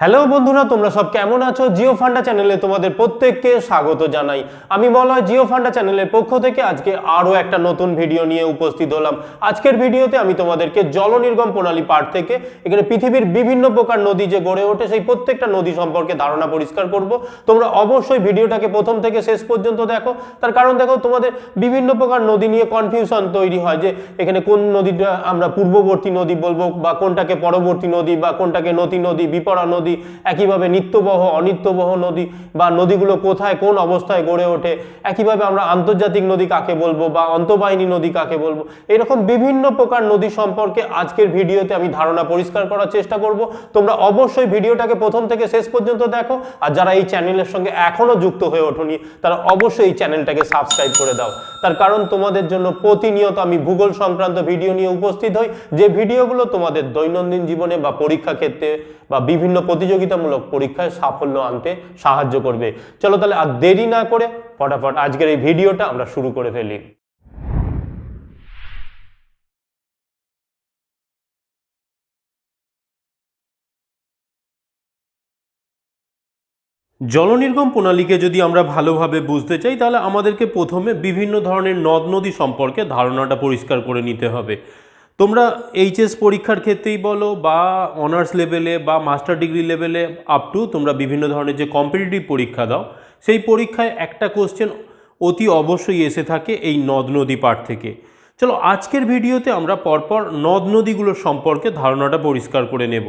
Hello বন্ধুরা, তোমরা সব কেমন আছো? জিও ফান্ডা চ্যানেলে তোমাদের প্রত্যেককে স্বাগত জানাই। আমি বলয় জিও ফান্ডা চ্যানেলের পক্ষ থেকে আজকে আরও একটা নতুন ভিডিও নিয়ে উপস্থিত হলাম। আজকের ভিডিওতে আমি তোমাদেরকে জল নির্গম প্রণালী পাঠ থেকে এখানে পৃথিবীর বিভিন্ন প্রকার নদী যে গড়ে ওঠে, সেই প্রত্যেকটা নদী সম্পর্কে ধারণা পরিষ্কার করব। তোমরা অবশ্যই ভিডিওটাকে প্রথম থেকে শেষ পর্যন্ত দেখো। তার কারণ দেখো, তোমাদের বিভিন্ন প্রকার নদী নিয়ে কনফিউশন তৈরি হয় যে এখানে কোন নদীটা আমরা পূর্ববর্তী নদী বলব, বা কোনটাকে পরবর্তী নদী, বা কোনটাকে নদী নদী, বিপরা নদী একইভাবে নিত্যবহ, অনিত্যবহ নদী বা নদীগুলো কোথায়, কোন অবস্থায় গড়ে ওঠে, একইভাবে আমরা আন্তর্জাতিক নদী কাকে বলব বা অন্তবাহিনী নদী কাকে বলব, এরকম বিভিন্ন প্রকার নদী সম্পর্কে আজকের ভিডিওতে আমি ধারণা পরিষ্কার করার চেষ্টা করব। তোমরা অবশ্যই ভিডিওটাকে প্রথম থেকে শেষ পর্যন্ত দেখো আর যারা এই চ্যানেলের সঙ্গে এখনও যুক্ত হয়ে ওঠনি, তারা অবশ্যই এই চ্যানেলটাকে সাবস্ক্রাইব করে দাও। তার কারণ তোমাদের জন্য প্রতিনিয়ত আমি ভূগোল সংক্রান্ত ভিডিও নিয়ে উপস্থিত হই। যে ভিডিওগুলো তোমাদের দৈনন্দিন জীবনে বা পরীক্ষা ক্ষেত্রে বা বিভিন্ন প্রতিযোগিতামূলক পরীক্ষায় সাফল্য আনতে সাহায্য করবে। চলো তাহলে আর দেরি না করে ফটাফট আজকের এই ভিডিওটা আমরা শুরু করে ফেলি। জলনির্গম প্রণালীকে যদি আমরা ভালোভাবে বুঝতে চাই, তাহলে আমাদেরকে প্রথমে বিভিন্ন ধরনের নদ নদী সম্পর্কে ধারণাটা পরিষ্কার করে নিতে হবে। তোমরা এইচএস পরীক্ষার ক্ষেত্রেই বলো বা অনার্স লেভেলে বা মাস্টার ডিগ্রি লেভেলে আপ টু তোমরা বিভিন্ন ধরনের যে কম্পিটিটিভ পরীক্ষা দাও, সেই পরীক্ষায় একটা কোশ্চেন অতি অবশ্যই এসে থাকে এই নদ নদী পাঠ থেকে। চলো আজকের ভিডিওতে আমরা পরপর নদ নদীগুলোর সম্পর্কে ধারণাটা পরিষ্কার করে নেব।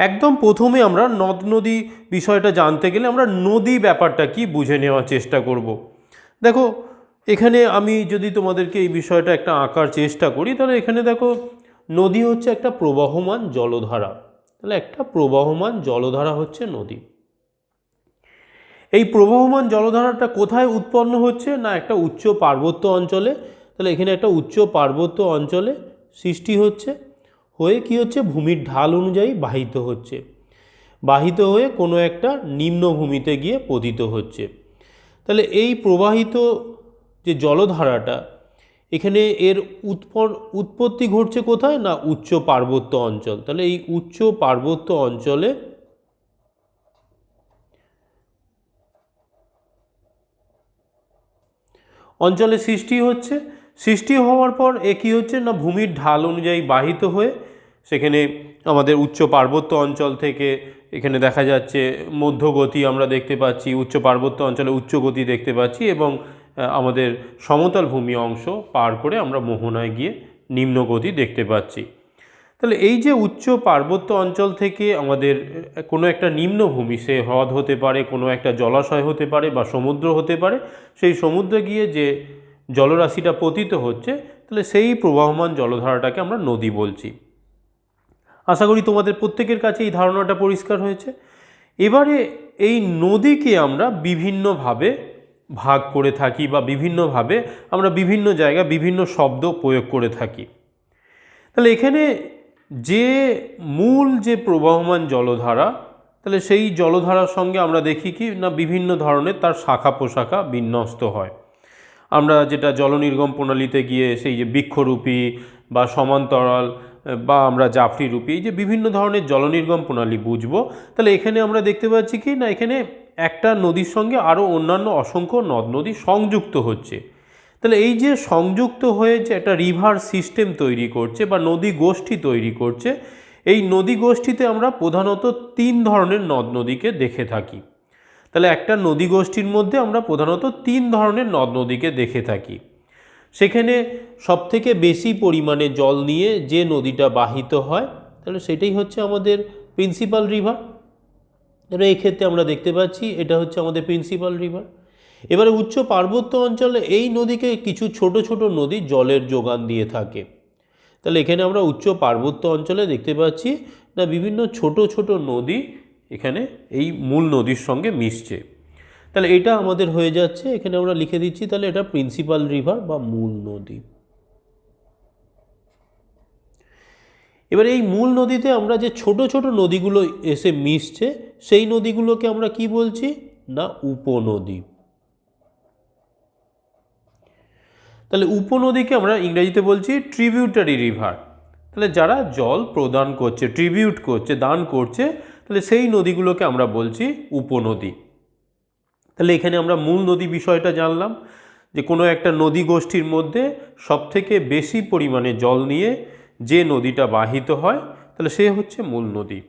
একদম প্রথমে আমরা নদ নদী বিষয়টা জানতে গেলে আমরা নদী ব্যাপারটা কি বুঝে নেওয়ার চেষ্টা করব। দেখো, এখানে আমি যদি তোমাদেরকে এই বিষয়টা একটা আঁকার চেষ্টা করি, তাহলে এখানে দেখো, নদী হচ্ছে একটা প্রবাহমান জলধারা। তাহলে একটা প্রবাহমান জলধারা হচ্ছে নদী। এই প্রবাহমান জলধারাটা কোথায় উৎপন্ন হচ্ছে না একটা উচ্চ পার্বত্য অঞ্চলে? তাহলে এখানে একটা উচ্চ পার্বত্য অঞ্চলে সৃষ্টি হচ্ছে হয়ে কি হচ্ছে? ভূমির ঢাল অনুযায়ী বাহিত হচ্ছে। বাহিত হয়ে কোনো একটা নিম্নভূমিতে গিয়ে পতিত হচ্ছে। তাহলে এই প্রবাহিত যে জলধারাটা, এখানে এর উৎপত্তি ঘটছে কোথায় না উচ্চ পার্বত্য অঞ্চল? তাহলে এই উচ্চ পার্বত্য অঞ্চলে অঞ্চলে সৃষ্টি হচ্ছে। সৃষ্টি হওয়ার পর এ কী হচ্ছে না ভূমির ঢাল অনুযায়ী বাহিত হয়ে সেখানে আমাদের উচ্চ পার্বত্য অঞ্চল থেকে এখানে দেখা যাচ্ছে মধ্যগতি আমরা দেখতে পাচ্ছি, উচ্চ পার্বত্য অঞ্চলে উচ্চ গতি দেখতে পাচ্ছি এবং আমাদের সমতল ভূমি অংশ পার করে আমরা মোহনায় গিয়ে নিম্নগতি দেখতে পাচ্ছি। তাহলে এই যে উচ্চ পার্বত্য অঞ্চল থেকে আমাদের কোনো একটা নিম্নভূমি সে হ্রদ হতে পারে, কোনো একটা জলাশয় হতে পারে বা সমুদ্র হতে পারে, সেই সমুদ্রে গিয়ে যে জলরাশিটা পতিত হচ্ছে, তাহলে সেই প্রবাহমান জলধারাটাকে আমরা নদী বলছি। আশা করি তোমাদের প্রত্যেকের কাছে এই ধারণাটা পরিষ্কার হয়েছে। এবারে এই নদীকে আমরা বিভিন্নভাবে ভাগ করে থাকি বা বিভিন্নভাবে আমরা বিভিন্ন জায়গা বিভিন্ন শব্দ প্রয়োগ করে থাকি। তাহলে এখানে যে মূল যে প্রবাহমান জলধারা, তাহলে সেই জলধারার সঙ্গে আমরা দেখি কি না বিভিন্ন ধরনের তার শাখা পোশাখা বিন্যস্ত হয়। আমরা যেটা জলনির্গম প্রণালীতে গিয়ে সেই যে বৃক্ষরূপী বা সমান্তরাল বা আমরা জাফরি রূপী, এই যে বিভিন্ন ধরনের জলনির্গম প্রণালী বুঝব, তাহলে এখানে আমরা দেখতে পাচ্ছি কি না, এখানে একটা নদীর সঙ্গে আরও অন্যান্য অসংখ্য নদ নদী সংযুক্ত হচ্ছে। তাহলে এই যে সংযুক্ত হয়ে যে একটা রিভার সিস্টেম তৈরি করছে বা নদী গোষ্ঠী তৈরি করছে, এই নদী গোষ্ঠীতে আমরা প্রধানত তিন ধরনের নদ নদীকে দেখে থাকি। তাহলে একটা নদী গোষ্ঠীর মধ্যে আমরা প্রধানত তিন ধরনের নদ নদীকে দেখে থাকি। সেখানে সবথেকে বেশি পরিমাণে জল নিয়ে যে নদীটা বাহিত হয়, তাহলে সেটাই হচ্ছে আমাদের প্রিন্সিপাল রিভার এবার এই ক্ষেত্রে আমরা দেখতে পাচ্ছি এটা হচ্ছে আমাদের প্রিন্সিপাল রিভার এবারে উচ্চ পার্বত্য অঞ্চলে এই নদীকে কিছু ছোট ছোট নদী জলের যোগান দিয়ে থাকে। তাহলে এখানে আমরা উচ্চ পার্বত্য অঞ্চলে দেখতে পাচ্ছি না, বিভিন্ন ছোট ছোট নদী এখানে এই মূল নদীর সঙ্গে মিশছে। তাহলে এটা আমাদের হয়ে যাচ্ছে, এখানে আমরা লিখে দিচ্ছি, তাহলে এটা প্রিন্সিপাল রিভার বা মূল নদী। এবার এই মূল নদীতে আমরা যে ছোট ছোট নদীগুলো এসে মিশছে, সেই নদীগুলোকে আমরা কি বলছি? না, উপনদী। তাহলে উপনদীকে আমরা ইংরেজিতে বলছি ট্রিবিউটারি রিভার তাহলে যারা জল প্রদান করছে ট্রিবিউট করছে, দান করছে, তাহলে সেই নদীগুলোকে আমরা বলছি উপনদী। তাহলে এখানে আমরা মূল নদী বিষয়টা জানলাম, যে কোনো একটা নদী গোষ্ঠীর মধ্যে সবথেকে বেশি পরিমাণে জল নিয়ে যে নদীটা বাহিত হয়, তাহলে সে হচ্ছে মূল নদী।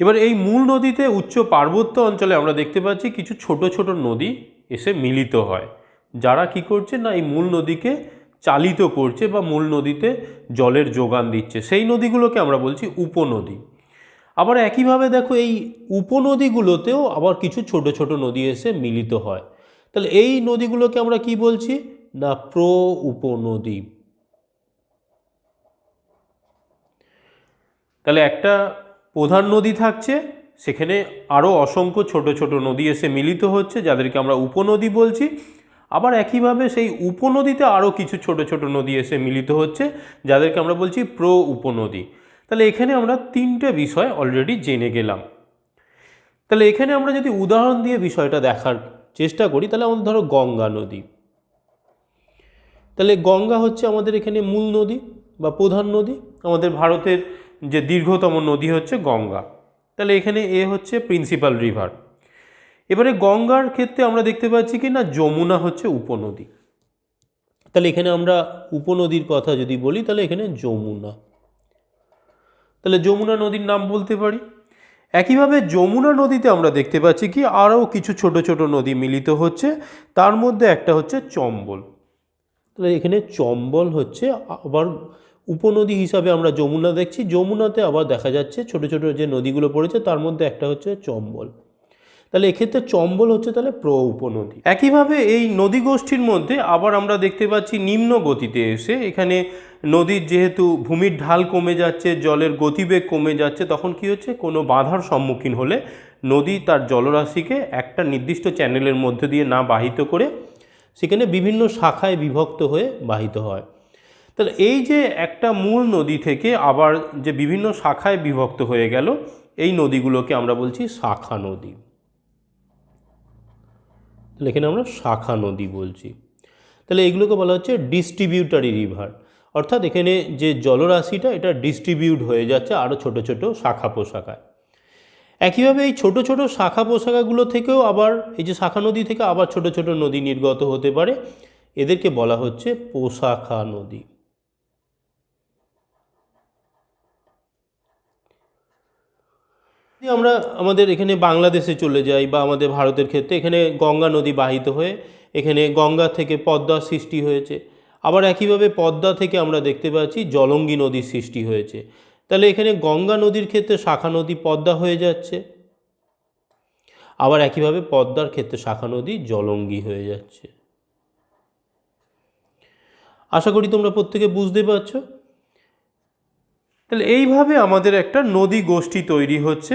এবার এই মূল নদীতে উচ্চ পার্বত্য অঞ্চলে আমরা দেখতে পাচ্ছি কিছু ছোট ছোট নদী এসে মিলিত হয়, যারা কি করছে না এই মূল নদীকে চালিত করছে বা মূল নদীতে জলের যোগান দিচ্ছে। সেই নদীগুলোকে আমরা বলছি উপনদী। আবার একইভাবে দেখো এই উপনদীগুলোতেও আবার কিছু ছোট ছোট নদী এসে মিলিত হয়। তাহলে এই নদীগুলোকে আমরা কি বলছি? না, প্র উপনদী। তাহলে একটা প্রধান নদী থাকছে, সেখানে আরও অসংখ্য ছোট ছোট নদী এসে মিলিত হচ্ছে, যাদেরকে আমরা উপনদী বলছি। আবার একইভাবে সেই উপনদীতে আরও কিছু ছোট ছোট নদী এসে মিলিত হচ্ছে, যাদেরকে আমরা বলছি প্র উপনদী। তাহলে এখানে আমরা তিনটে বিষয় অলরেডি জেনে গেলাম। তাহলে এখানে আমরা যদি উদাহরণ দিয়ে বিষয়টা দেখার চেষ্টা করি, তাহলে আমাদের ধরো গঙ্গা নদী। তাহলে গঙ্গা হচ্ছে আমাদের এখানে মূল নদী বা প্রধান নদী। আমাদের ভারতের যে দীর্ঘতম নদী হচ্ছে গঙ্গা। তাহলে এখানে এ হচ্ছে প্রিন্সিপাল রিভার এবারে গঙ্গার ক্ষেত্রে আমরা দেখতে পাচ্ছি কি না, যমুনা হচ্ছে উপনদী। তাহলে এখানে আমরা উপনদীর কথা যদি বলি, তাহলে এখানে যমুনা। তাহলে যমুনা নদীর নাম বলতে পারি। একইভাবে যমুনা নদীতে আমরা দেখতে পাচ্ছি কি আরও কিছু ছোট ছোট নদী মিলিত হচ্ছে। তার মধ্যে একটা হচ্ছে চম্বল। তাহলে এখানে চম্বল হচ্ছে আবার উপনদী হিসাবে আমরা যমুনা দেখছি। যমুনাতে আবার দেখা যাচ্ছে ছোট ছোট যে নদীগুলো পড়েছে, তার মধ্যে একটা হচ্ছে চম্বল। তাহলে এক্ষেত্রে চম্বল হচ্ছে তাহলে প্র উপনদী। একইভাবে এই নদী গোষ্ঠীর মধ্যে আবার আমরা দেখতে পাচ্ছি নিম্ন গতিতে এসে এখানে নদীর যেহেতু ভূমির ঢাল কমে যাচ্ছে, জলের গতিবেগ কমে যাচ্ছে, তখন কি হচ্ছে? কোনো বাধার সম্মুখীন হলে নদী তার জলরাশিকে একটা নির্দিষ্ট চ্যানেলের মধ্যে দিয়ে না বাহিত করে সেখানে বিভিন্ন শাখায় বিভক্ত হয়ে বাহিত হয়। তাহলে এই যে একটা মূল নদী থেকে আবার যে বিভিন্ন শাখায় বিভক্ত হয়ে গেল, এই নদীগুলোকে আমরা বলছি শাখা নদী। তাহলে এখানে আমরা শাখা নদী বলছি। তাহলে এগুলোকে বলা হচ্ছে ডিস্ট্রিবিউটারি রিভার অর্থাৎ এখানে যে জলরাশিটা, এটা ডিস্ট্রিবিউট হয়ে যাচ্ছে আরও ছোট ছোট শাখা পোশাখায়। একইভাবে এই ছোট ছোট শাখা পোশাখাগুলো থেকেও আবার, এই যে শাখা নদী থেকে আবার ছোট ছোট নদী নির্গত হতে পারে। এদেরকে বলা হচ্ছে পোশাখা নদী। আমরা আমাদের এখানে বাংলাদেশে চলে যাই বা আমাদের ভারতের ক্ষেত্রে, এখানে গঙ্গা নদী বাহিত হয়ে এখানে গঙ্গা থেকে পদ্মার সৃষ্টি হয়েছে। আবার একইভাবে পদ্মা থেকে আমরা দেখতে পাচ্ছি জলঙ্গি নদীর সৃষ্টি হয়েছে। তাহলে এখানে গঙ্গা নদীর ক্ষেত্রে শাখা নদী পদ্মা হয়ে যাচ্ছে। আবার একইভাবে পদ্মার ক্ষেত্রে শাখা নদী জলঙ্গি হয়ে যাচ্ছে। আশা করি তোমরা প্রত্যেকে বুঝতে পারছ। তাহলে এইভাবে আমাদের একটা নদী গোষ্ঠী তৈরি হচ্ছে।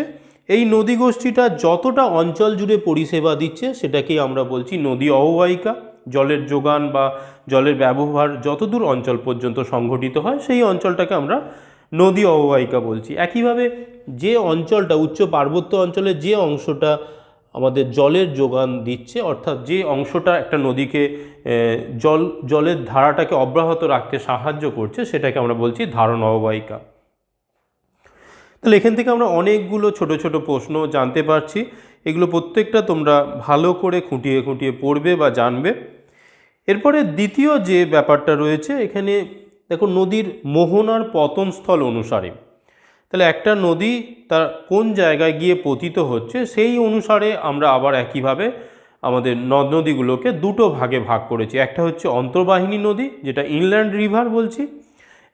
এই নদী গোষ্ঠীটা যতটা অঞ্চল জুড়ে পরিষেবা দিচ্ছে, সেটাকেই আমরা বলছি নদী অববাহিকা। জলের যোগান বা জলের ব্যবহার যতদূর অঞ্চল পর্যন্ত সংঘটিত হয়, সেই অঞ্চলটাকে আমরা নদী অববাহিকা বলছি। একইভাবে যে অঞ্চলটা, উচ্চ পার্বত্য অঞ্চলের যে অংশটা আমাদের জলের যোগান দিচ্ছে, অর্থাৎ যে অংশটা একটা নদীকে জল, জলের ধারাটাকে অব্যাহত রাখতে সাহায্য করছে, সেটাকে আমরা বলছি ধারণ অববাহিকা। তাহলে এখান থেকে আমরা অনেকগুলো ছোট ছোট প্রশ্ন জানতে পারছি। এগুলো প্রত্যেকটা তোমরা ভালো করে খুঁটিয়ে খুঁটিয়ে পড়বে বা জানবে। এরপরে দ্বিতীয় যে ব্যাপারটা রয়েছে, এখানে দেখো নদীর মোহনার পতনস্থল অনুসারে। তাহলে একটা নদী তার কোন জায়গায় গিয়ে পতিত হচ্ছে, সেই অনুসারে আমরা আবার একইভাবে আমাদের নদ নদীগুলোকে দুটো ভাগে ভাগ করেছি। একটা হচ্ছে অন্তর্বাহিনী নদী, যেটা ইনল্যান্ড রিভার বলছি,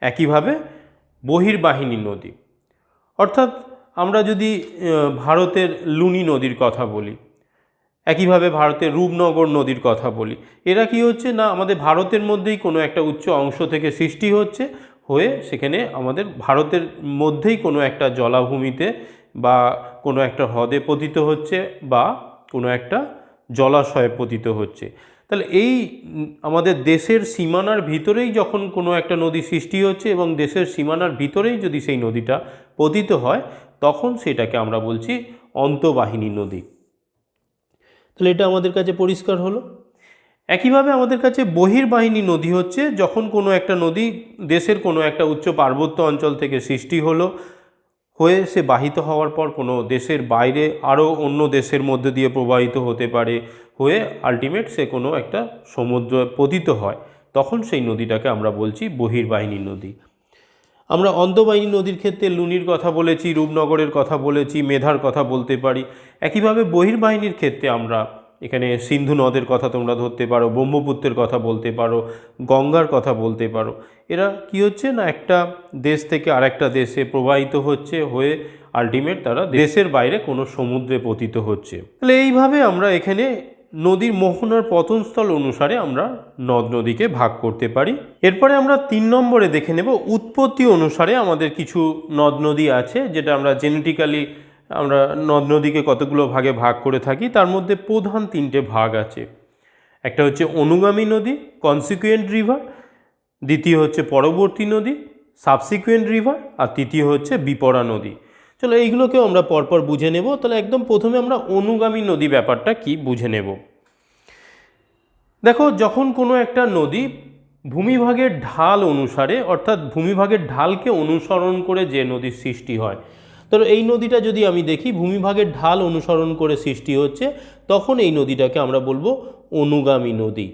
একইভাবে বহির্বাহিনী নদী। অর্থাৎ আমরা যদি ভারতের লুনি নদীর কথা বলি, একইভাবে ভারতের রূপনগর নদীর কথা বলি, এরা কি হচ্ছে না, আমাদের ভারতের মধ্যেই কোনো একটা উচ্চ অংশ থেকে সৃষ্টি হচ্ছে, হয়ে সেখানে আমাদের ভারতের মধ্যেই কোনো একটা জলাভূমিতে বা কোনো একটা হ্রদে পতিত হচ্ছে বা কোনো একটা জলাশয়ে পতিত হচ্ছে। তাহলে এই আমাদের দেশের সীমানার ভিতরেই যখন কোনো একটা নদী সৃষ্টি হচ্ছে এবং দেশের সীমানার ভিতরেই যদি সেই নদীটা পতিত হয়, তখন সেটাকে আমরা বলছি অন্তবাহিনী নদী। তাহলে এটা আমাদের কাছে পরিষ্কার হলো। একইভাবে আমাদের কাছে বহির্বাহিনী নদী হচ্ছে, যখন কোনো একটা নদী দেশের কোনো একটা উচ্চ পার্বত্য অঞ্চল থেকে সৃষ্টি হলো, হয়ে সে বাহিত হওয়ার পর কোনো দেশের বাইরে আরও অন্য দেশের মধ্যে দিয়ে প্রবাহিত হতে পারে হয়ে আলটিমেট সে কোনো একটা সমুদ্র পতিত হয়। তখন সেই নদীটাকে আমরা বলছি বহির্বাহিনী নদী। আমরা অন্তবাহিনী নদীর ক্ষেত্রে লুনির কথা বলেছি, রূপনগরের কথা বলেছি, মেধার কথা বলতে পারি। একইভাবে বহির্বাহিনীর ক্ষেত্রে আমরা এখানে সিন্ধু নদের কথা তোমরা ধরতে পারো, ব্রহ্মপুত্রের কথা বলতে পারো, গঙ্গার কথা বলতে পারো। এরা কি হচ্ছে না একটা দেশ থেকে আরেকটা দেশে প্রবাহিত হচ্ছে হয়ে আলটিমেট তারা দেশের বাইরে কোনো সমুদ্রে পতিত হচ্ছে। তাহলে এইভাবে আমরা এখানে নদীর মোহনার পতনস্থল অনুসারে আমরা নদ নদীকে ভাগ করতে পারি। এরপরে আমরা তিন নম্বরে দেখে নেব উৎপত্তি অনুসারে আমাদের কিছু নদ নদী আছে, যেটা আমরা জেনেটিক্যালি আমরা নদ নদীকে কতগুলো ভাগে ভাগ করে থাকি, তার মধ্যে প্রধান তিনটে ভাগ আছে। একটা হচ্ছে অনুগামী নদী কনসিকুয়েন্ট রিভার দ্বিতীয় হচ্ছে পরবর্তী নদী সাবসিকুয়েন্ট রিভার আর তৃতীয় হচ্ছে বিপরা নদী। চলো এইগুলোকেও আমরা পরপর বুঝে নেব। তাহলে একদম প্রথমে আমরা অনুগামী নদী ব্যাপারটা কি বুঝে নেব। দেখো, যখন কোনো একটা নদী ভূমিভাগের ঢাল অনুসারে, অর্থাৎ ভূমিভাগের ঢালকে অনুসরণ করে যে নদীর সৃষ্টি হয় তো এই নদীটা যদি আমি দেখি, ভূমিভাগের ঢাল অনুসরণ করে সৃষ্টি হচ্ছে, তখন এই নদীটাকে আমরা বলব অনুগামী নদী।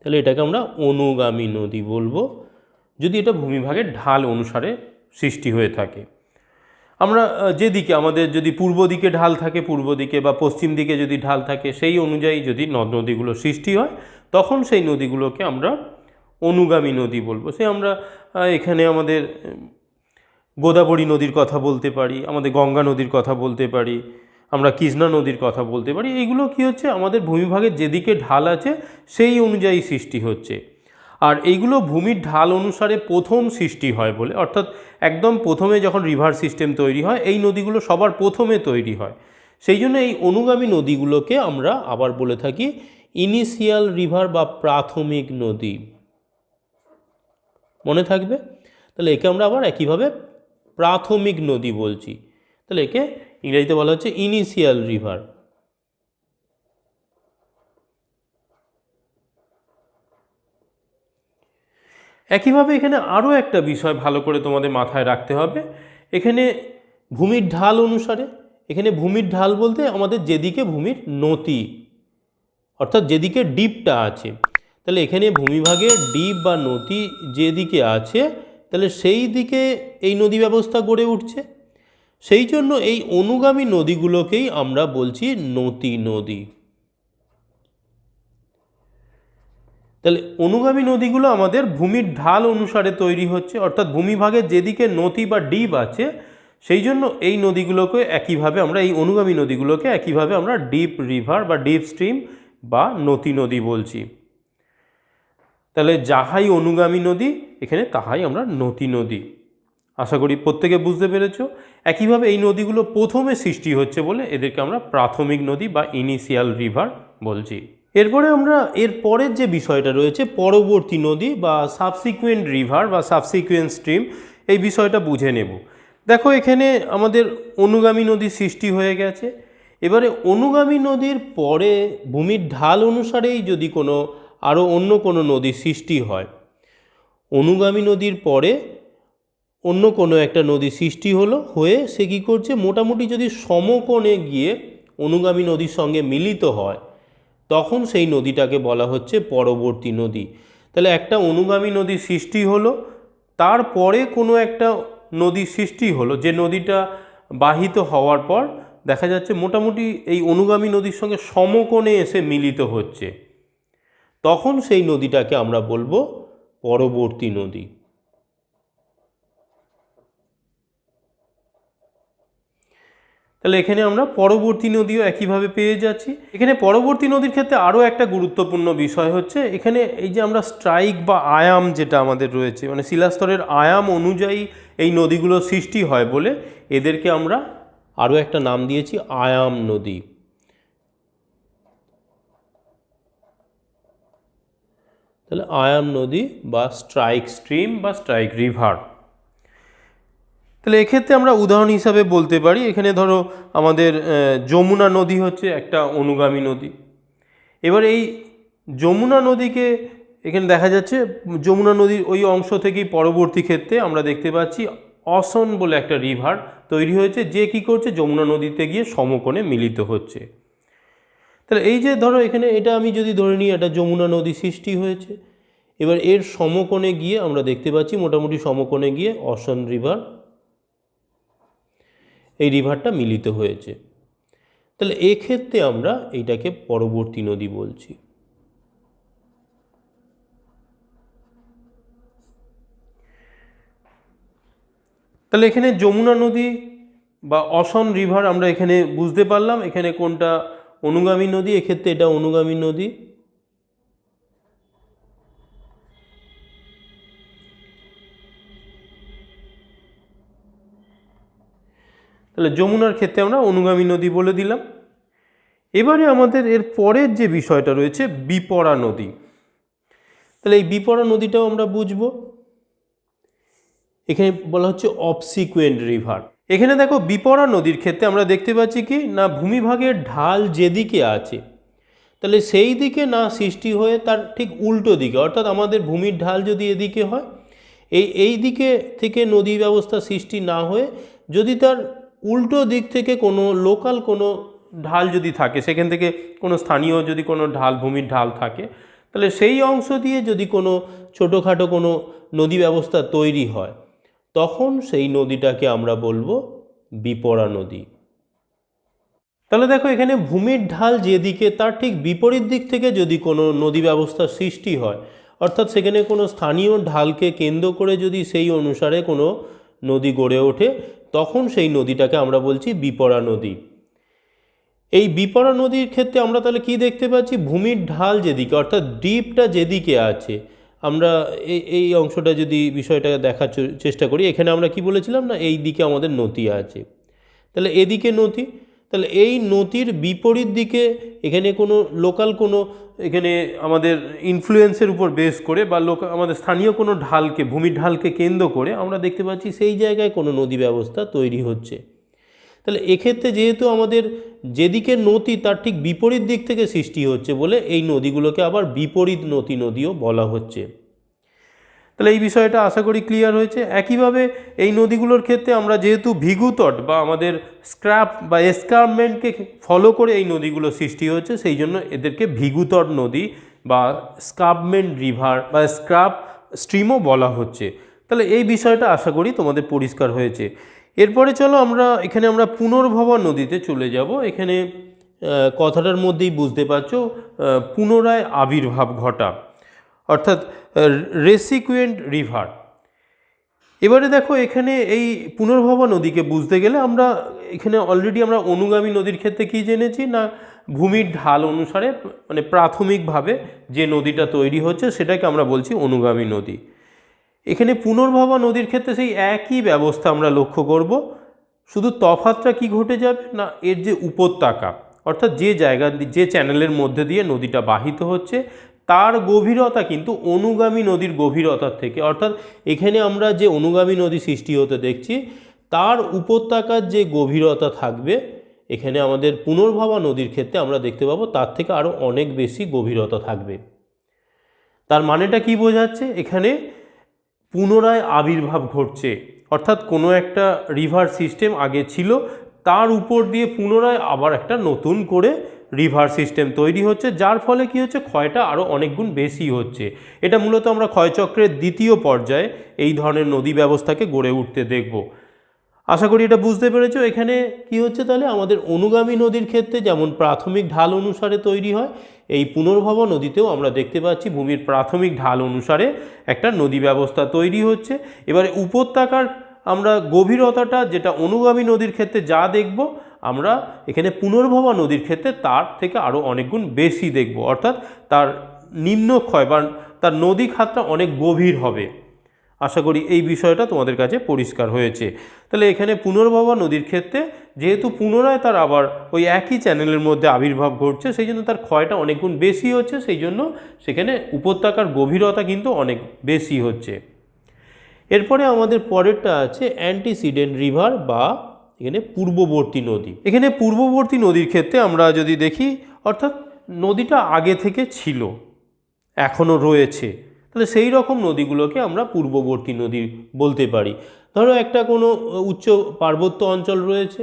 তাহলে এটাকে আমরা অনুগামী নদী বলব, যদি এটা ভূমিভাগের ঢাল অনুসারে সৃষ্টি হয়ে থাকে। আমরা যেদিকে আমাদের যদি পূর্ব দিকে ঢাল থাকে, পূর্ব দিকে বা পশ্চিম দিকে যদি ঢাল থাকে, সেই অনুযায়ী যদি নদ নদীগুলো সৃষ্টি হয়, তখন সেই নদীগুলোকে আমরা অনুগামী নদী বলব। সে আমরা এখানে আমাদের গোদাবরী নদীর কথা বলতে পারি, আমাদের গঙ্গা নদীর কথা বলতে পারি, আমরা কৃষ্ণা নদীর কথা বলতে পারি। এইগুলো কি হচ্ছে? আমাদের ভূমিভাগের যেদিকে ঢাল আছে, সেই অনুযায়ী সৃষ্টি হচ্ছে। এইগুলো ভূমির ঢাল অনুসারে প্রথম সৃষ্টি হয় বলে, অর্থাৎ একদম প্রথমে যখন রিভার সিস্টেম তৈরি হয়, এই নদীগুলো সবার প্রথমে তৈরি হয়। সেই জন্য এই অনুগামী নদীগুলোকে আমরা আবার বলে থাকি ইনিশিয়াল রিভার বা প্রাথমিক নদী। মনে থাকবে? তাহলে একে আমরা আবার একইভাবে প্রাথমিক নদী বলছি। তাহলে একে ইংরেজিতে বলা হচ্ছে ইনিশিয়াল রিভার। একইভাবে এখানে আরও একটা বিষয় ভালো করে তোমাদের মাথায় রাখতে হবে। এখানে ভূমির ঢাল অনুসারে, এখানে ভূমির ঢাল বলতে আমাদের যেদিকে ভূমির নতি, অর্থাৎ যেদিকে ডিপটা আছে, তাহলে এখানে ভূমিভাগের ডিপ বা নদী যেদিকে আছে, তাহলে সেই দিকে এই নদী ব্যবস্থা গড়ে উঠছে। সেই জন্য এই অনুগামী নদীগুলোকেই আমরা বলছি নতি নদী। তাহলে অনুগামী নদীগুলো আমাদের ভূমির ঢাল অনুসারে তৈরি হচ্ছে, অর্থাৎ ভূমিভাগের যেদিকে নদী বা ডিপ আছে, সেই জন্য এই নদীগুলোকে একইভাবে আমরা, এই অনুগামী নদীগুলোকে একইভাবে আমরা ডিপ রিভার বা ডিপ স্ট্রিম বা নতি নদী বলছি। তাহলে যাহাই অনুগামী নদী, এখানে তাহাই আমরা নতি নদী। আশা করি প্রত্যেকে বুঝতে পেরেছ। একইভাবে এই নদীগুলো প্রথমে সৃষ্টি হচ্ছে বলে এদেরকে আমরা প্রাথমিক নদী বা ইনিশিয়াল রিভার বলছি। এরপরে আমরা এর পরের যে বিষয়টা রয়েছে, পরবর্তী নদী বা সাবসিকুয়েন্ট রিভার বা সাবসিকুয়েন্ট স্ট্রিম এই বিষয়টা বুঝে নেব। দেখো, এখানে আমাদের অনুগামী নদী সৃষ্টি হয়ে গেছে। এবারে অনুগামী নদীর পরে ভূমির ঢাল অনুসারেই যদি কোনো আরও অন্য কোনো নদী সৃষ্টি হয়, অনুগামী নদীর পরে অন্য কোনো একটা নদী সৃষ্টি হলো, হয়ে সে কী করছে, মোটামুটি যদি সমকোণে গিয়ে অনুগামী নদীর সঙ্গে মিলিত হয় তখন সেই নদীটাকে বলা হচ্ছে পরবর্তী নদী। তাহলে একটা অনুগামী নদী সৃষ্টি হলো, তারপরে কোনো একটা নদী সৃষ্টি হলো, যে নদীটা বাহিত হওয়ার পর দেখা যাচ্ছে মোটামুটি এই অনুগামী নদীর সঙ্গে সমকোণে এসে মিলিত হচ্ছে। তখন সেই নদীটাকে আমরা বলব পরবর্তী নদী। তাহলে এখানে আমরা পরবর্তী নদীও একইভাবে পেয়ে যাচ্ছি। এখানে পরবর্তী নদীর ক্ষেত্রে আরও একটা গুরুত্বপূর্ণ বিষয় হচ্ছে, এখানে এই যে আমরা স্ট্রাইক বা আয়াম যেটা আমাদের রয়েছে মানে শিলাস্তরের আয়াম অনুযায়ী এই নদীগুলো সৃষ্টি হয় বলে এদেরকে আমরা আরও একটা নাম দিয়েছি, আয়াম নদী। তাহলে আয়াম নদী বা স্ট্রাইক স্ট্রিম বা স্ট্রাইক রিভার। তাহলে এক্ষেত্রে আমরা উদাহরণ হিসাবে বলতে পারি, এখানে ধরো আমাদের যমুনা নদী হচ্ছে একটা অনুগামী নদী। এবার এই যমুনা নদীকে এখানে দেখা যাচ্ছে, যমুনা নদীর ওই অংশ থেকেই পরবর্তী ক্ষেত্রে আমরা দেখতে পাচ্ছি অসন বলে একটা রিভার তৈরি হয়েছে, যে কি করছে, যমুনা নদীতে গিয়ে সমকোণে মিলিত হচ্ছে। তাহলে এই যে ধরো এখানে এটা আমি যদি ধরে নিই এটা যমুনা নদী সৃষ্টি হয়েছে, এবার এর সমকোণে গিয়ে আমরা দেখতে পাচ্ছি মোটামুটি সমকোণে গিয়ে অসন রিভার এই রিভারটা মিলিত হয়েছে। তাহলে এক্ষেত্রে আমরা এইটাকে পরবর্তী নদী বলছি। তাহলে এখানে যমুনা নদী বা অসন রিভার আমরা এখানে বুঝতে পারলাম। এখানে কোনটা অনুগামী নদী? এক্ষেত্রে এটা অনুগামী নদী। তাহলে যমুনার ক্ষেত্রে আমরা অনুগামী নদী বলে দিলাম। এবারে আমাদের এর পরের যে বিষয়টা রয়েছে, বিপরা নদী। তাহলে এই বিপরা নদীটাও আমরা বুঝব। এখানে বলা হচ্ছে অবসিকুয়েন্ট রিভার। এখানে দেখো, বিপরা নদীর ক্ষেত্রে আমরা দেখতে পাচ্ছি কি, না ভূমিভাগের ঢাল যেদিকে আছে, তাহলে সেই দিকে না সৃষ্টি হয়ে তার ঠিক উল্টো দিকে, অর্থাৎ আমাদের ভূমির ঢাল যদি এদিকে হয়, এই এই দিকে থেকে নদী ব্যবস্থা সৃষ্টি না হয়ে যদি তার উল্টো দিক থেকে কোনো লোকাল কোনো ঢাল যদি থাকে, সেখান থেকে কোনো স্থানীয় যদি কোনো ঢাল, ভূমির ঢাল থাকে, তাহলে সেই অংশ দিয়ে যদি কোনো ছোটোখাটো কোনো নদী ব্যবস্থা তৈরি হয়, তখন সেই নদীটাকে আমরা বলব বিপরা নদী। তাহলে দেখো, এখানে ভূমির ঢাল যেদিকে, তার ঠিক বিপরীত দিক থেকে যদি কোনো নদী ব্যবস্থার সৃষ্টি হয়, অর্থাৎ সেখানে কোনো স্থানীয় ঢালকে কেন্দ্র করে যদি সেই অনুসারে কোনো নদী গড়ে ওঠে তখন সেই নদীটাকে আমরা বলছি বিপরা নদী। এই বিপরা নদীর ক্ষেত্রে আমরা তাহলে কি দেখতে পাচ্ছি? ভূমির ঢাল যেদিকে, অর্থাৎ ডিপটা যেদিকে আছে, আমরা এই এই অংশটা যদি বিষয়টা দেখার চেষ্টা করি, এখানে আমরা কি বলেছিলাম না, এই দিকে আমাদের নদী আছে। তাহলে এদিকে নদী তাহলে এই নদীর বিপরীত দিকে এখানে কোনো লোকাল কোনো এখানে আমাদের ইনফ্লুয়েন্সের উপর বেস করে বা লোক আমাদের স্থানীয় কোনো ঢালকে, ভূমির ঢালকে কেন্দ্র করে আমরা দেখতে পাচ্ছি সেই জায়গায় কোনো নদী ব্যবস্থা তৈরি হচ্ছে। তাহলে এক্ষেত্রে যেহেতু আমাদের যেদিকে নদী তার ঠিক বিপরীত দিক থেকে সৃষ্টি হচ্ছে বলে এই নদীগুলোকে আবার বিপরীত নদী নদীও বলা হচ্ছে। তাহলে এই বিষয়টা আশা করি ক্লিয়ার হয়েছে। একইভাবে এই নদীগুলোর ক্ষেত্রে আমরা যেহেতু ভিগুতট বা আমাদের স্ক্র্যাপ বা এসকারমেন্টকে ফলো করে এই নদীগুলো সৃষ্টি হয়েছে, সেই জন্য এদেরকে ভিগুতট নদী বা স্কাবমেন্ট রিভার বা স্ক্রাব স্ট্রিমও বলা হচ্ছে। তাহলে এই বিষয়টা আশা করি তোমাদের পরিষ্কার হয়েছে। এরপরে চলো আমরা, এখানে আমরা পুনর্ভবা নদীতে চলে যাব। এখানে কথাটার মধ্যেই বুঝতে পারছ পুনরায় আবির্ভাব ঘটা। অর্থাৎ রেসিকুয়েন্ট রিভার এবারে দেখো, এখানে এই পুনর্ভবা নদীকে বুঝতে গেলে আমরা এখানে অলরেডি আমরা অনুগামী নদীর ক্ষেত্রে কি জেনেছি না, ভূমির ঢাল অনুসারে মানে প্রাথমিকভাবে যে নদীটা তৈরি হচ্ছে সেটাকে আমরা বলছি অনুগামী নদী। এখানে পুনর্ভবা নদীর ক্ষেত্রে সেই একই ব্যবস্থা আমরা লক্ষ্য করব, শুধু তফাতটা কি ঘটে যাবে না, এর যে উপত্যকা, অর্থাৎ যে জায়গা, যে চ্যানেলের মধ্যে দিয়ে নদীটা বাহিত হচ্ছে তার গভীরতা কিন্তু অনুগামী নদীর গভীরতার থেকে। অর্থাৎ এখানে আমরা যে অনুগামী নদী সৃষ্টি হতে দেখছি, তার উপত্যকার যে গভীরতা থাকবে, এখানে আমাদের পুনর্ভবা নদীর ক্ষেত্রে আমরা দেখতে পাবো, তার থেকে আরও অনেক বেশি গভীরতা থাকবে। তার মানেটা কি বোঝাচ্ছে? এখানে পুনরায় আবির্ভাব ঘটছে। অর্থাৎ কোনো একটা রিভার সিস্টেম আগে ছিল, তার উপর দিয়ে পুনরায় আবার একটা নতুন করে রিভার সিস্টেম তৈরি হচ্ছে, যার ফলে কি হচ্ছে, ক্ষয়টা আরও অনেক গুণ বেশি হচ্ছে। এটা মূলত আমরা ক্ষয়চক্রের দ্বিতীয় পর্যায়ে এই ধরনের নদী ব্যবস্থাকে গড়ে উঠতে দেখব। আশা করি এটা বুঝতে পেরেছ। এখানে কি হচ্ছে তাহলে? আমাদের অনুগামী নদীর ক্ষেত্রে যেমন প্রাথমিক ঢাল অনুসারে তৈরি হয়, এই পুনর্ভব নদীতেও আমরা দেখতে পাচ্ছি ভূমির প্রাথমিক ঢাল অনুসারে একটা নদী ব্যবস্থা তৈরি হচ্ছে। এবারে উপত্যকার আমরা গভীরতাটা, যেটা অনুগামী নদীর ক্ষেত্রে যা দেখব আমরা এখানে পুনর্ভবা নদীর ক্ষেত্রে তার থেকে আরও অনেক গুণ বেশি দেখব। অর্থাৎ তার নিম্নক্ষয় বা তার নদী খাতটা অনেক গভীর হবে। আশা করি এই বিষয়টা তোমাদের কাছে পরিষ্কার হয়েছে। তাহলে এখানে পুনর্ভবা নদীর ক্ষেত্রে যেহেতু পুনরায় তার আবার ওই একই চ্যানেলের মধ্যে আবির্ভাব ঘটছে, সেই জন্য তার ক্ষয়টা অনেক গুণ বেশি হচ্ছে, সেই জন্য সেখানে উপত্যকার গভীরতা কিন্তু অনেক বেশি হচ্ছে। এরপরে আমাদের পরেরটা আছে অ্যান্টিসিডেন্ট রিভার বা এখানে পূর্ববর্তী নদী। এখানে পূর্ববর্তী নদীর ক্ষেত্রে আমরা যদি দেখি, অর্থাৎ নদীটা আগে থেকে ছিল, এখনও রয়েছে, তাহলে সেই রকম নদীগুলোকে আমরা পূর্ববর্তী নদী বলতে পারি। ধরো একটা কোনো উচ্চ পার্বত্য অঞ্চল রয়েছে,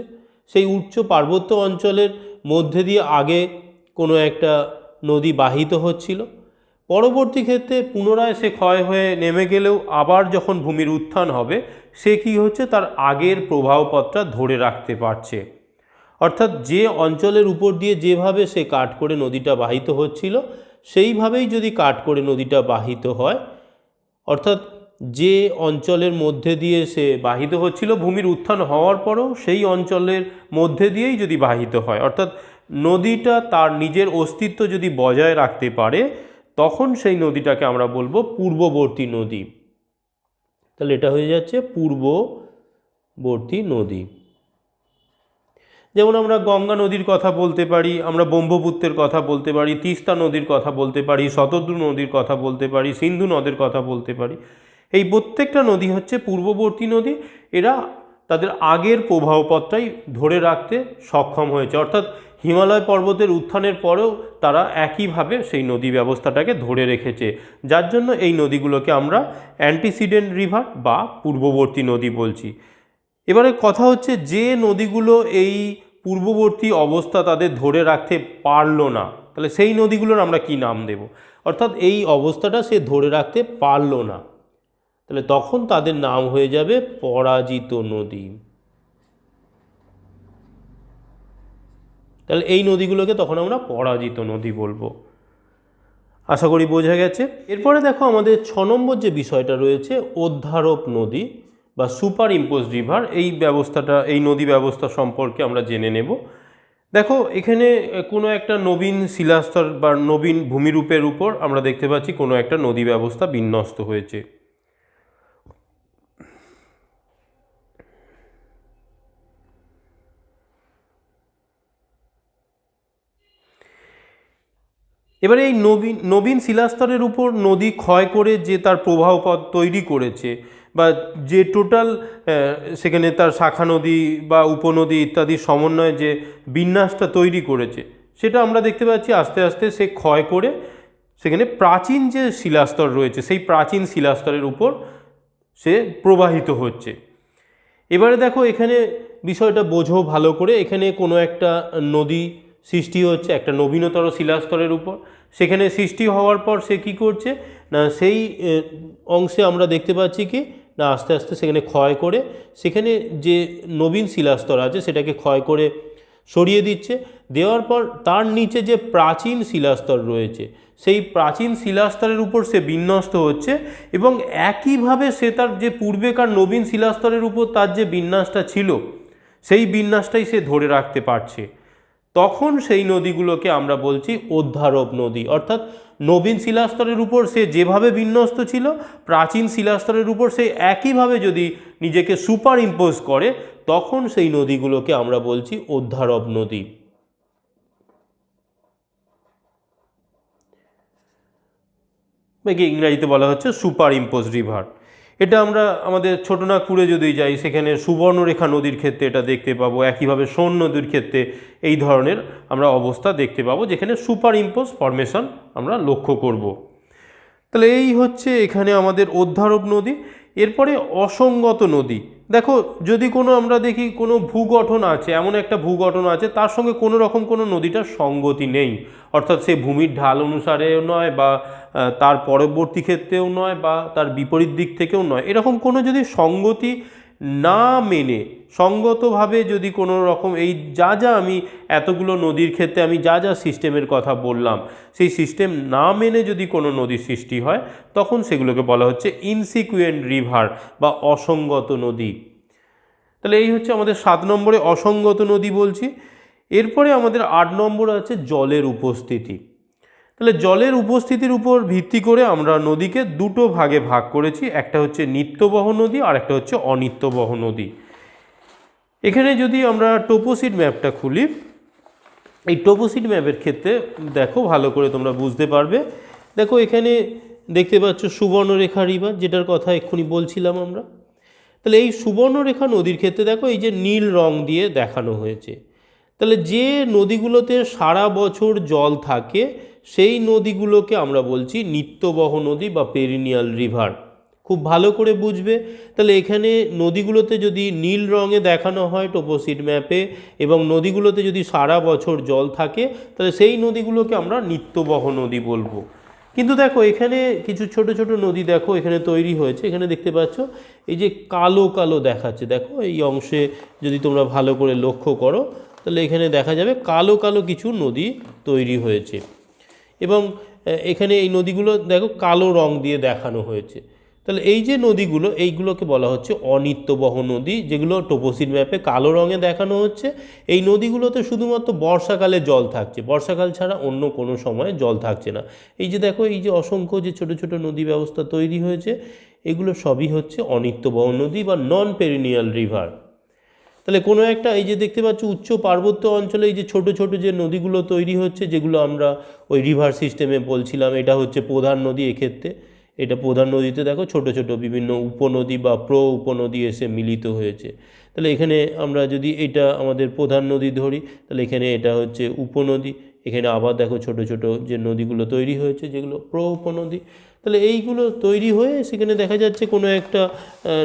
সেই উচ্চ পার্বত্য অঞ্চলের মধ্যে দিয়ে আগে কোনো একটা নদী বাহিত হচ্ছিল। পরবর্তী ক্ষেত্রে পুনরায় সে ক্ষয় হয়ে নেমে গেলেও আবার যখন ভূমির উত্থান হবে সে কি হচ্ছে? তার আগের প্রবাহপথটা ধরে রাখতে পারছে। অর্থাৎ যে অঞ্চলের উপর দিয়ে যেভাবে সে কাট করে নদীটা বাহিত হচ্ছিল, সেইভাবেই যদি কাট করে নদীটা বাহিত হয়, অর্থাৎ যে অঞ্চলের মধ্যে দিয়ে সে বাহিত হচ্ছিল, ভূমির উত্থান হওয়ার পরও সেই অঞ্চলের মধ্যে দিয়েই যদি বাহিত হয়, অর্থাৎ নদীটা তার নিজের অস্তিত্ব যদি বজায় রাখতে পারে, তখন সেই নদীটাকে আমরা বলব পূর্ববর্তী নদী। তাহলে এটা হয়ে যাচ্ছে পূর্ববর্তী নদী। যেমন আমরা গঙ্গা নদীর কথা বলতে পারি, আমরা ব্রহ্মপুত্রের কথা বলতে পারি, তিস্তা নদীর কথা বলতে পারি, শতদ্রু নদীর কথা বলতে পারি, সিন্ধু নদের কথা বলতে পারি। এই প্রত্যেকটা নদী হচ্ছে পূর্ববর্তী নদী। এরা তাদের আগের প্রবাহপথটাই ধরে রাখতে সক্ষম হয়েছে। অর্থাৎ হিমালয় পর্বতের উত্থানের পরেও তারা একইভাবে সেই নদী ব্যবস্থাটাকে ধরে রেখেছে। যার জন্য এই নদীগুলোকে আমরা অ্যান্টিসিডেন্ট রিভার বা পূর্ববর্তী নদী বলছি। এবারে কথা হচ্ছে যে নদীগুলো এই পূর্ববর্তী অবস্থা তাদের ধরে রাখতে পারল না, তাহলে সেই নদীগুলোর আমরা কি নাম দেব? অর্থাৎ এই অবস্থাটা সে ধরে রাখতে পারল না, তাহলে তখন তাদের নাম হয়ে যাবে পরাজিত নদী। তাহলে এই নদীগুলোকে তখন আমরা পরাজিত নদী বলব। আশা করি বোঝা গেছে। এরপরে দেখো আমাদের ছ নম্বর যে বিষয়টা রয়েছে, অধ্যারোপ নদী বা সুপার ইম্পোজ রিভার, এই ব্যবস্থাটা, এই নদী ব্যবস্থা সম্পর্কে আমরা জেনে নেব। দেখো, এখানে কোনো একটা নবীন শিলাস্তর বা নবীন ভূমিরূপের উপর আমরা দেখতে পাচ্ছি কোনো একটা নদী ব্যবস্থা বিন্যস্ত হয়েছে। এবারে এই নবীন নবীন শিলাস্তরের উপর নদী ক্ষয় করে যে তার প্রবাহ পথ তৈরি করেছে বা যে টোটাল সেখানে তার শাখা নদী বা উপনদী ইত্যাদির সমন্বয়ে যে বিন্যাসটা তৈরি করেছে, সেটা আমরা দেখতে পাচ্ছি আস্তে আস্তে সে ক্ষয় করে সেখানে প্রাচীন যে শিলাস্তর রয়েছে, সেই প্রাচীন শিলাস্তরের উপর সে প্রবাহিত হচ্ছে। এবারে দেখো এখানে বিষয়টা বোঝো ভালো করে, এখানে কোনো একটা নদী সৃষ্টি হচ্ছে একটা নবীনতর শিলাস্তরের উপর। সেখানে সৃষ্টি হওয়ার পর সে কি করছে? না, সেই অংশে আমরা দেখতে পাচ্ছি কি? না, আস্তে আস্তে সেখানে ক্ষয় করে, সেখানে যে নবীন শিলাস্তর আছে, সেটাকে ক্ষয় করে সরিয়ে দিচ্ছে। দেওয়ার পর তার নিচে যে প্রাচীন শিলাস্তর রয়েছে, সেই প্রাচীন শিলাস্তরের উপর সে বিন্যস্ত হচ্ছে এবং একইভাবে সে তার যে পূর্বেকার নবীন শিলাস্তরের উপর তার যে বিন্যাসটা ছিল, সেই বিন্যাসটাই সে ধরে রাখতে পারছে। তখন সেই নদীগুলোকে আমরা বলছি অধ্যারোপ নদী। অর্থাৎ নবীন শিলাস্তরের উপর সে যেভাবে বিন্যস্ত ছিল, প্রাচীন শিলাস্তরের উপর সে একইভাবে যদি নিজেকে সুপার ইম্পোজ করে, তখন সেই নদীগুলোকে আমরা বলছি অধ্যারব নদী। ইংরাজিতে বলা হচ্ছে সুপার ইম্পোজ রিভার এটা আমরা আমাদের ছোটনাগপুরে যদি যাই, সেখানে সুবর্ণরেখা নদীর ক্ষেত্রে এটা দেখতে পাবো, একইভাবে সোন নদীর ক্ষেত্রে এই ধরনের আমরা অবস্থা দেখতে পাবো, যেখানে সুপার ইম্পোজ ফরমেশন আমরা লক্ষ্য করব। তাহলে এই হচ্ছে এখানে আমাদের অধ্যারোপ নদী। এরপরে অসঙ্গত নদী। দেখো, যদি কোনো আমরা দেখি কোনো ভূগঠন আছে, এমন একটা ভূগঠন আছে, তার সঙ্গে কোনো রকম কোনো নদীটার সঙ্গতি নেই। অর্থাৎ সে ভূমির ঢাল অনুসারেও নয় বা তার পরবর্তী ক্ষেত্রেও নয় বা, তার বিপরীত দিক থেকেও নয়। এরকম কোনো যদি সঙ্গতি না মেনে, সঙ্গতভাবে যদি কোনো রকম এই যা যা আমি এতগুলো নদীর ক্ষেত্রে আমি যা যা সিস্টেমের কথা বললাম, সেই সিস্টেম না মেনে যদি কোনো নদীর সৃষ্টি হয়, তখন সেগুলোকে বলা হচ্ছে ইনসিকুয়েন্ট রিভার বা অসঙ্গত নদী। তাহলে এই হচ্ছে আমাদের সাত নম্বরে অসঙ্গত নদী বলছি। এরপরে আমাদের আট নম্বর আছে জলের উপস্থিতি। তাহলে জলের উপস্থিতির উপর ভিত্তি করে আমরা নদীকে দুটো ভাগে ভাগ করেছি। একটা হচ্ছে নিত্যবহ নদী আর একটা হচ্ছে অনিত্যবহ নদী। এখানে যদি আমরা টোপোসিট ম্যাপটা খুলি, এই টোপোসিট ম্যাপের ক্ষেত্রে দেখো, ভালো করে তোমরা বুঝতে পারবে। দেখো, এখানে দেখতে পাচ্ছ সুবর্ণরেখা রিভার, যেটার কথা এক্ষুনি বলছিলাম আমরা। তাহলে এই সুবর্ণরেখা নদীর ক্ষেত্রে দেখো, এই যে নীল রং দিয়ে দেখানো হয়েছে। তাহলে যে নদীগুলোতে সারা বছর জল থাকে সেই নদীগুলোকে আমরা বলছি নিত্যবহ নদী বা পেরিনিয়াল রিভার। খুব ভালো করে বুঝবে। তাহলে এখানে নদীগুলোতে যদি নীল রঙে দেখানো হয় টোপোসিট ম্যাপে এবং নদীগুলোতে যদি সারা বছর জল থাকে, তাহলে সেই নদীগুলোকে আমরা নিত্যবহ নদী বলব। কিন্তু দেখো, এখানে কিছু ছোট ছোট নদী দেখো, এখানে তৈরি হয়েছে। এখানে দেখতে পাচ্ছ, এই যে কালো কালো দেখাচ্ছে। দেখো, এই অংশে যদি তোমরা ভালো করে লক্ষ্য করো, তাহলে এখানে দেখা যাবে কালো কালো কিছু নদী তৈরি হয়েছে। এবং এখানে এই নদীগুলো দেখো কালো রং দিয়ে দেখানো হয়েছে। তাহলে এই যে নদীগুলো, এইগুলোকে বলা হচ্ছে অনিত্যবহ নদী, যেগুলো টোপোসির ম্যাপে কালো রঙে দেখানো হচ্ছে। এই নদীগুলোতে শুধুমাত্র বর্ষাকালে জল থাকছে। বর্ষাকাল ছাড়া অন্য কোনো সময় জল থাকছে না। এই যে দেখো, এই যে অসংখ্য যে ছোট ছোট নদী ব্যবস্থা তৈরি হয়েছে, এগুলো সবই হচ্ছে অনিত্যবহ নদী বা নন পেরিনিয়াল রিভার তাহলে কোনো একটা এই যে দেখতে পাচ্ছ উচ্চ পার্বত্য অঞ্চলে এই যে ছোট ছোট যে নদীগুলো তৈরি হচ্ছে, যেগুলো আমরা ওই রিভার সিস্টেমে বলছিলাম, এটা হচ্ছে প্রধান নদী এক্ষেত্রে। এটা প্রধান নদীতে দেখো ছোট ছোট বিভিন্ন উপনদী বা প্র উপনদী এসে মিলিত হয়েছে। তাহলে এখানে আমরা যদি এটা আমাদের প্রধান নদী ধরি, তাহলে এখানে এটা হচ্ছে উপনদী। এখানে আবার দেখো ছোট ছোট যে নদীগুলো তৈরি হয়েছে, যেগুলো প্র উপনদী। তাহলে এইগুলো তৈরি হয়ে সেখানে দেখা যাচ্ছে কোনো একটা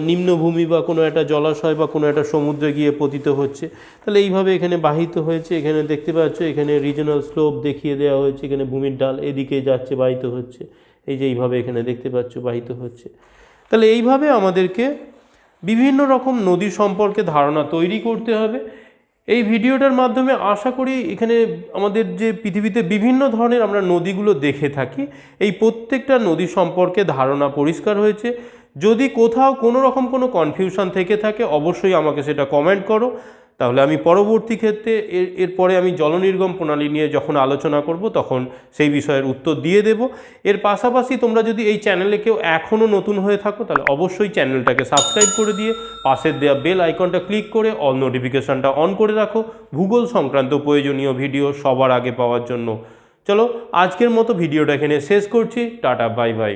নিম্নভূমি বা কোনো একটা জলাশয় বা কোনো একটা সমুদ্রে গিয়ে পতিত হচ্ছে। তাহলে এইভাবে এখানে বাহিত হয়েছে, এখানে দেখতে পাচ্ছ, এখানে রিজনাল স্লোপ দেখিয়ে দেওয়া হয়েছে, এখানে ভূমির ডাল এদিকে যাচ্ছে, বাহিত হচ্ছে। এই যে এইভাবে এখানে দেখতে পাচ্ছ, বাহিত হচ্ছে। তাহলে এইভাবে আমাদেরকে বিভিন্ন রকম নদী সম্পর্কে ধারণা তৈরি করতে হবে। এই ভিডিওটার মাধ্যমে আশা করি এখানে আমাদের যে পৃথিবীতে বিভিন্ন ধরনের আমরা নদীগুলো দেখে থাকি, এই প্রত্যেকটা নদী সম্পর্কে ধারণা পরিষ্কার হয়েছে। যদি কোথাও কোনো রকম কোনো কনফিউশন থেকে থাকে, অবশ্যই আমাকে সেটা কমেন্ট করো। তাহলে আমি পরবর্তী ক্ষেত্রে এর, এরপরে আমি জলনির্গম প্রণালী নিয়ে যখন আলোচনা করব, তখন সেই বিষয়ের উত্তর দিয়ে দেব। এর পাশাপাশি তোমরা যদি এই চ্যানেলে কেউ এখনও নতুন হয়ে থাকো, তাহলে অবশ্যই চ্যানেলটাকে সাবস্ক্রাইব করে দিয়ে পাশের দেওয়া বেল আইকনটা ক্লিক করে অল নোটিফিকেশানটা অন করে রাখো। ভূগোল সংক্রান্ত প্রয়োজনীয় ভিডিও সবার আগে পাওয়ার জন্য। চলো, আজকের মতো ভিডিওটা এখানে শেষ করছি। টাটা, বাই বাই।